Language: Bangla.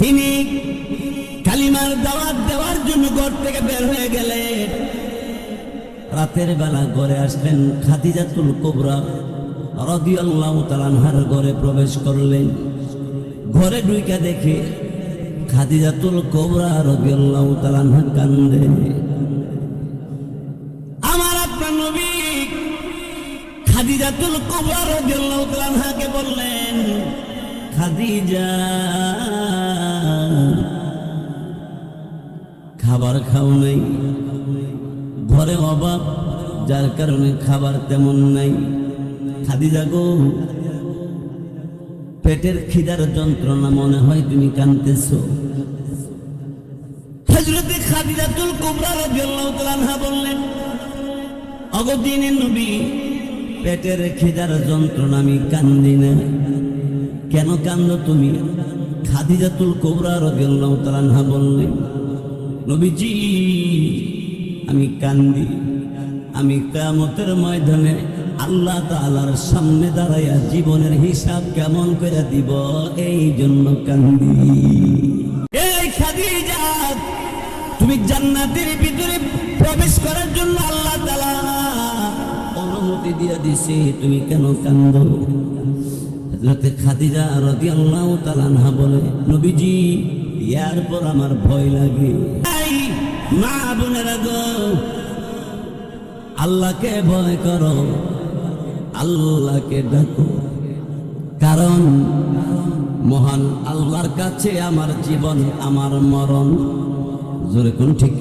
তিনি কালিমার দাওয়াত দেওয়ার জন্য ঘর থেকে বের হয়ে গেলেন। রাতের বেলা ঘরে আসলেন খাদিজাতুল কোবরা রাদিয়াল্লাহু তাআলার ঘরে প্রবেশ করলেন। ঘরে ঢুইকা দেখে খাদিজাতুল কোবরা রাদিয়াল্লাহু তাআলা কান্দে। খাদিজাতুল কোবরা রাদিয়াল্লাহু তাআলাকে বললেন, খাদিজা, খাবার খাও নাই। ঘরে অভাব, যার কারণে খাবার তেমন নাই। খাদিজা গো, পেটের খিদার যন্ত্রণা মনে হয় তুমি কানতেছ। হজরতে খাদিজাতুল কুবরা রাদিয়াল্লাহু তাআলা বললেন অগদিনের নবী পেটের খিদার যন্ত্রণা আমি কান্দি না। কেন কান্দ তুমি? খাদিজাতুল কুবরা আনহা বললেন নবীজি, আমি কান্দি। আমি কামতের ময়দানে আল্লাহ তালার সামনে দাঁড়াইয়া জীবনের হিসাব কেমন করে দিব? এই জন্য কান্দি। এই খাদিজা, তুমি জান্নাতের ভিতরে প্রবেশ করার জন্য আল্লাহ অনুমতি দিয়ে দিছে, তুমি কেন কান্দ? খাদিজা বলে, নবীজি, ইয়ার পর আমার ভয় লাগে। মা বোনেরা গো, আল্লাহকে ভয় করো, আল্লাহকে ডাকো। কারণ, মহান আল্লাহর কাছে আমার জীবন, আমার মরণ। জোরে কোন ঠিক?